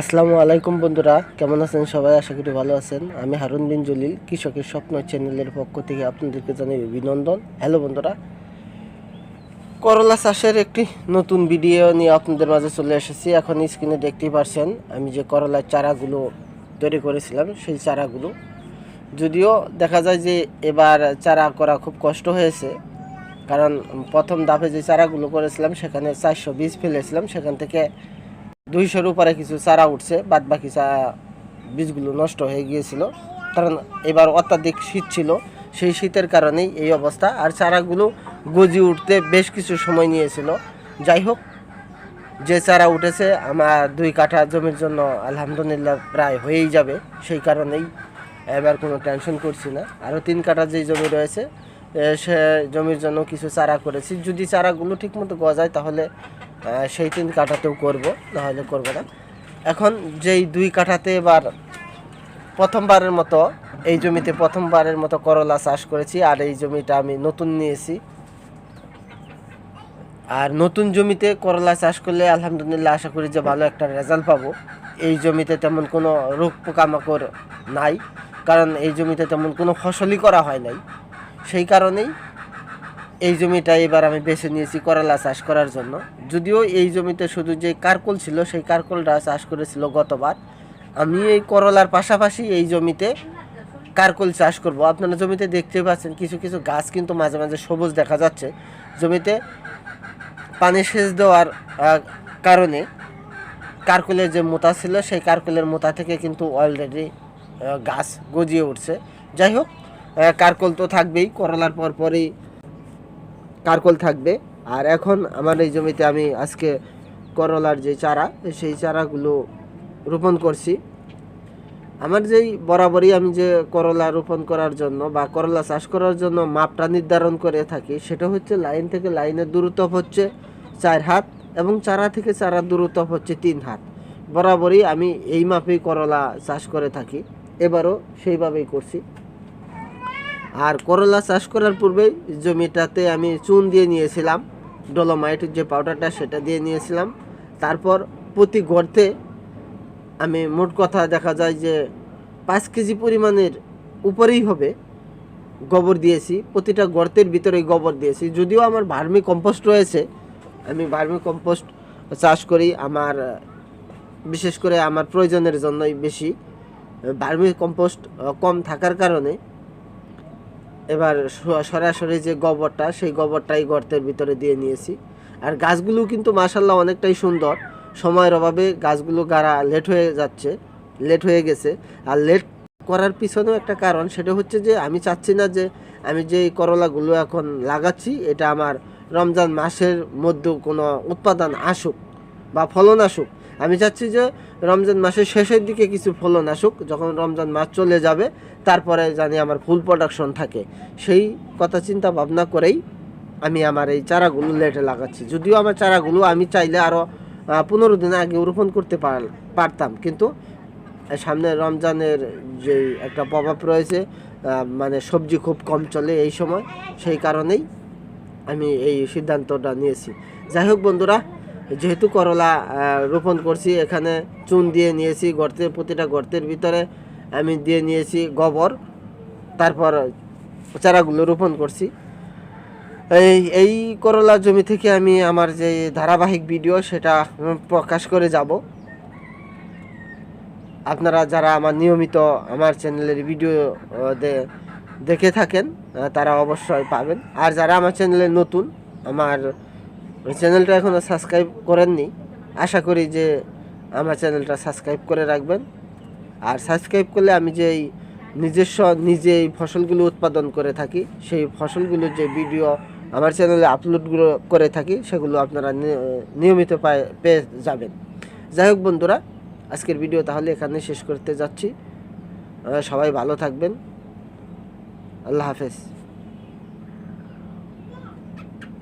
আসসালামু আলাইকুম বন্ধুরা, কেমন আছেন সবাই? আশা করি ভালো আছেন। আমি হারুন বিন জলিল, কৃষকের স্বপ্ন চ্যানেলের পক্ষ থেকে আপনাদেরকে জানাই অভিনন্দন। হ্যালো বন্ধুরা, করলা চাষের একটি নতুন ভিডিও নিয়ে আপনাদের মাঝে চলে এসেছি। এখন স্ক্রিনে দেখতেই পারছেন, আমি যে করলার চারাগুলো তৈরি করেছিলাম, সেই চারাগুলো। যদিও দেখা যায় যে এবার চারা করা খুব কষ্ট হয়েছে, কারণ প্রথম ধাপে যে চারাগুলো করেছিলাম, সেখানে চারশো বীজ ফেলেছিলাম, সেখান থেকে দুইশোর উপরে কিছু চারা উঠছে বাদ বাকি চা বীজগুলো নষ্ট হয়ে গিয়েছিল। কারণ এবার অত্যাধিক শীত ছিল, সেই শীতের কারণেই এই অবস্থা। আর চারাগুলো গজি উঠতে বেশ কিছু সময় নিয়েছিল। যাই হোক, যে চারা উঠেছে, আমার দুই কাঠা জমির জন্য আলহামদুলিল্লাহ প্রায় হয়েই যাবে। সেই কারণেই এবার কোনো টেনশন করছি না। আরও তিন কাঠা যেই জমি রয়েছে সে জমির জন্য কিছু চারা করেছি। যদি চারাগুলো ঠিকমতো গজায়, তাহলে সেই তিন কাঠাতেও করব, নাহলে করব না। এখন যেই দুই কাঠাতে এবার প্রথমবারের মতো, এই জমিতে প্রথমবারের মতো করলা চাষ করেছি, আর এই জমিটা আমি নতুন নিয়েছি। আর নতুন জমিতে করলা চাষ করলে আলহামদুলিল্লাহ আশা করি যে ভালো একটা রেজাল্ট পাবো। এই জমিতে তেমন কোনো রোগ পোকামাকড় নাই, কারণ এই জমিতে তেমন কোনো ফসলই করা হয় নাই। সেই কারণেই এই জমিটা এবার আমি বেছে নিয়েছি করলা চাষ করার জন্য। যদিও এই জমিতে শুধু যে কারকল ছিল, সেই কারকলটা চাষ করেছিল গতবার। আমি এই করলার পাশাপাশি এই জমিতে কারকল চাষ করব। আপনারা জমিতে দেখতে পাচ্ছেন কিছু কিছু গাছ কিন্তু মাঝে মাঝে সবুজ দেখা যাচ্ছে। জমিতে পানি সেচ দেওয়ার কারণে কারকুলের যে মোতা ছিল, সেই কারকুলের মোতা থেকে কিন্তু অলরেডি গাছ গজিয়ে উঠছে। যাই হোক কারকল তো থাকবেই। করলার পর পরই কারকল থাকবে। আর এখন আমার এই জমিতে আমি আজকে করলার যে চারা, সেই চারাগুলো রোপণ করছি। আমার যেই বরাবরই আমি যে করলা রোপণ করার জন্য বা করলা চাষ করার জন্য মাপটা নির্ধারণ করে থাকি, সেটা হচ্ছে লাইন থেকে লাইনের দূরত্ব হচ্ছে চার হাত এবং চারা থেকে চারা দূরত্ব হচ্ছে তিন হাত। বরাবরই আমি এই মাপেই করলা চাষ করে থাকি। এবারও সেইভাবেই করছি। আর করলা চাষ করার পূর্বেই জমিটাতে আমি চুন দিয়ে নিয়েছিলাম, ডলোমাইট যে পাউডারটা সেটা দিয়ে নিয়েছিলাম। তারপর প্রতি গর্তে আমি মোট কথা দেখা যায় যে পাঁচ কেজি পরিমাণের উপরেই হবে গোবর দিয়েছি, প্রতিটা গর্তের ভিতরে গোবর দিয়েছি। যদিও আমার ভার্মি কম্পোস্ট রয়েছে, আমি ভার্মি কম্পোস্ট চাষ করি, আমার, বিশেষ করে আমার প্রয়োজনের জন্যই বেশি। ভার্মি কম্পোস্ট কম থাকার কারণে এবার সরাসরি যে গোবরটা, সেই গোবরটাই গর্তের ভিতরে দিয়ে নিয়েছি। আর গাছগুলো কিন্তু মাসাল্লাহ অনেকটাই সুন্দর। সময়ের অভাবে গাছগুলো গাড়া লেট হয়ে যাচ্ছে, লেট হয়ে গেছে। আর লেট করার পিছনেও একটা কারণ, সেটা হচ্ছে যে আমি চাচ্ছি না যে আমি যে করলাগুলো এখন লাগাচ্ছি, এটা আমার রমজান মাসের মধ্যেও কোনো উৎপাদন আসুক বা ফলন আসুক। আমি চাচ্ছি যে রমজান মাসের শেষের দিকে কিছু ফলন আসুক, যখন রমজান মাস চলে যাবে, তারপরে জানি আমার ফুল প্রোডাকশন থাকে। সেই কথা চিন্তা ভাবনা করেই আমি আমার এই চারাগুলো লেটে লাগাচ্ছি। যদিও আমার চারাগুলো আমি চাইলে আরও পনেরো দিন আগে রোপণ করতে পারতাম। কিন্তু সামনে রমজানের যে একটা প্রভাব রয়েছে মানে সবজি খুব কম চলে এই সময়, সেই কারণেই আমি এই সিদ্ধান্তটা নিয়েছি। যাই হোক বন্ধুরা যেহেতু করলা রোপণ করছি, এখানে চুন দিয়ে নিয়েছি গর্তের প্রতিটা গর্তের ভিতরে আমি দিয়ে নিয়েছি গোবর, তারপর চারাগুলো রোপণ করছি। এই এই করলা জমি থেকে আমি আমার যে ধারাবাহিক ভিডিও, সেটা প্রকাশ করে যাব। আপনারা যারা আমার নিয়মিত আমার চ্যানেলের ভিডিও দেখে থাকেন তারা অবশ্যই পাবেন। আর যারা আমার চ্যানেলে নতুন, আমার চ্যানেলটা এখনও সাবস্ক্রাইব করেননি। আশা করি যে আমার চ্যানেলটা সাবস্ক্রাইব করে রাখবেন। আর সাবস্ক্রাইব করলে আমি যে নিজস্ব নিজে এই ফসলগুলো উৎপাদন করে থাকি, সেই ফসলগুলোর যে ভিডিও আমার চ্যানেলে আপলোডগুলো করে থাকি, সেগুলো আপনারা নিয়মিত পায়, পেয়ে যাবেন। যাই হোক বন্ধুরা, আজকের ভিডিও তাহলে এখানে শেষ করতে যাচ্ছি। সবাই ভালো থাকবেন। আল্লাহ হাফেজ।